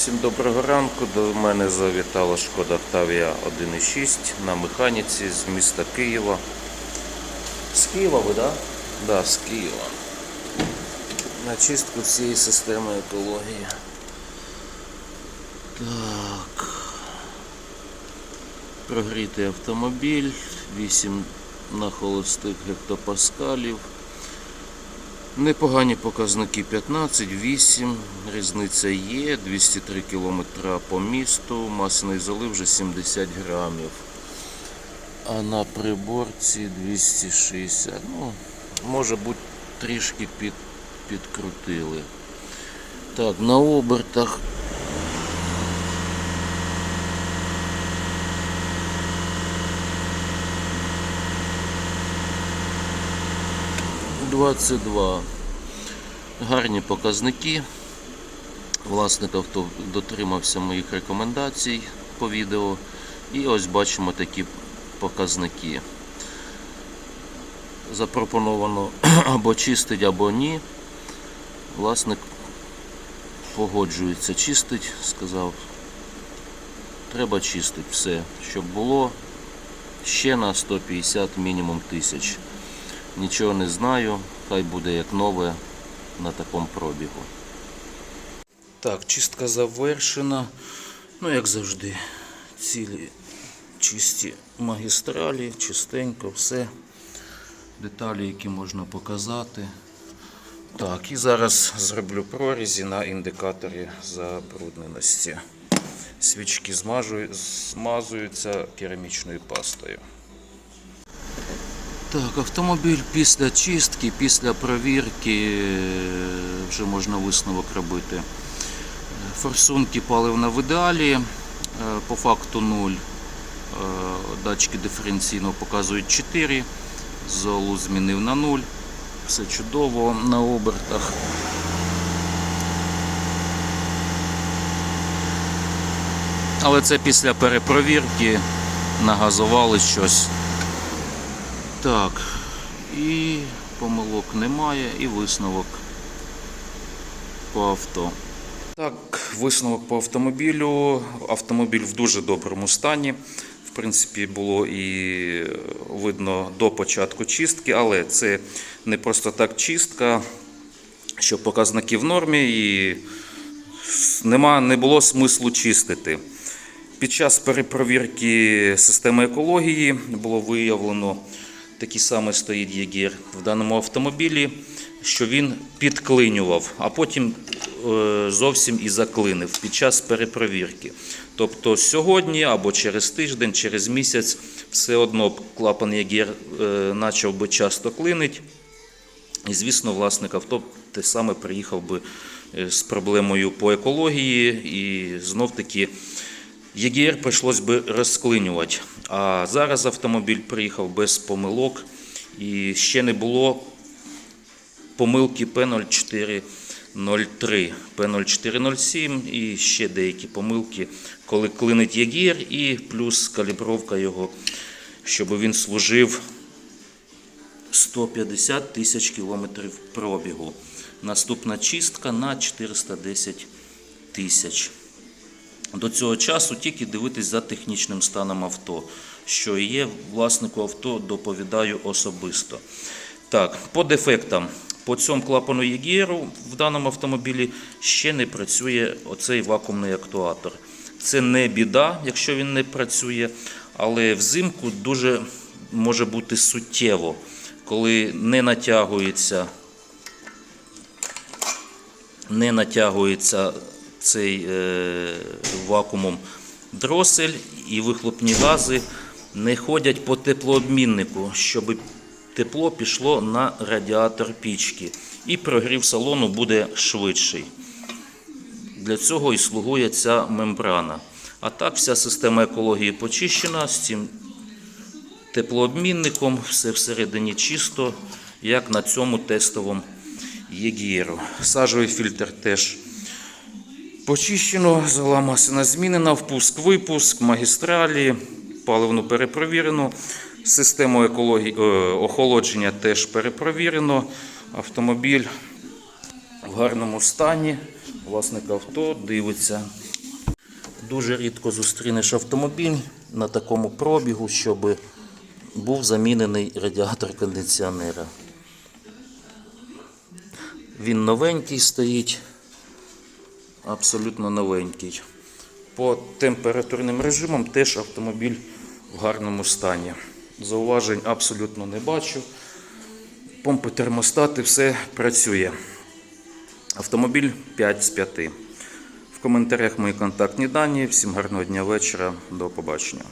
Всім доброго ранку. До мене завітала шкода Octavia 1.6 на механіці з міста Києва. З Києва ви, так? Да? Да, з Києва. На чистку всієї системи екології. Так. Прогрітий автомобіль, 8 на холостих гектопаскалів. Непогані показники 15, 8, різниця є, 203 км по місту, масний залив вже 70 грамів. А на приборці 260. Ну, може бути трішки під, підкрутили. Так, на обертах. Двадцять два. Гарні показники. Власник авто дотримався моїх рекомендацій по відео. І ось бачимо такі показники. Запропоновано або чистить, або ні. Власник погоджується чистить, сказав. Треба чистити все, щоб було ще на 150 мінімум тисяч. Нічого не знаю, хай буде як нове на такому пробігу. Так, чистка завершена. Ну, як завжди, цілі чисті магістралі, чистенько, все. Деталі, які можна показати. Так, і зараз зроблю прорізі на індикаторі забрудненості. Свічки змазуються керамічною пастою. Так, автомобіль після чистки, після провірки е, вже можна висновок робити. Форсунки паливна в ідеалі, е, по факту 0. Е, Датчики диференційного показують 4. Золу змінив на 0. Все чудово на обертах. Але це після перепровірки нагазували щось. Так, і помилок немає, і висновок по авто. Так, висновок по автомобілю. Автомобіль в дуже доброму стані. В принципі, було і видно до початку чистки, але це не просто так чистка, що показники в нормі і нема, не було смислу чистити. Під час перепровірки системи екології було виявлено такий самий стоїть єгір в даному автомобілі, що він підклинював, а потім е, зовсім і заклинив під час перепровірки. Тобто сьогодні або через тиждень, через місяць все одно клапан єгір е, почав би часто клинить. І, звісно, власник авто те саме приїхав би е, з проблемою по екології, і знов-таки ЄГР прийшлось би розклинювати. А зараз автомобіль приїхав без помилок і ще не було помилки P0403, P0407 і ще деякі помилки, коли клинить ЄГР і плюс калібровка його, щоб він служив 150 тисяч кілометрів пробігу. Наступна чистка на 410 тисяч. До цього часу тільки дивитись за технічним станом авто. Що є власнику авто, доповідаю особисто. Так, по дефектам. По цьому клапану ЄГРу в даному автомобілі ще не працює оцей вакуумний актуатор. Це не біда, якщо він не працює, але взимку дуже може бути суттєво, коли не натягується, не натягується цей е, вакуумом дросель і вихлопні гази не ходять по теплообміннику, щоб тепло пішло на радіатор пічки. І прогрів салону буде швидший. Для цього і слугує ця мембрана. А так вся система екології почищена з цим теплообмінником, все всередині чисто, як на цьому тестовому єгіру. Сажовий фільтр теж почищено, зала змінена, впуск-випуск, магістралі, паливну перепровірено. Систему екології, е, охолодження теж перепровірено. Автомобіль в гарному стані. Власник авто дивиться Дуже рідко зустрінеш автомобіль на такому пробігу, щоб був замінений радіатор кондиціонера. Він новенький стоїть, абсолютно новенький. По температурним режимам теж автомобіль в гарному стані. Зауважень абсолютно не бачу. Помпи термостати, все працює. Автомобіль 5 з 5. В коментарях мої контактні дані. Всім гарного дня вечора. До побачення.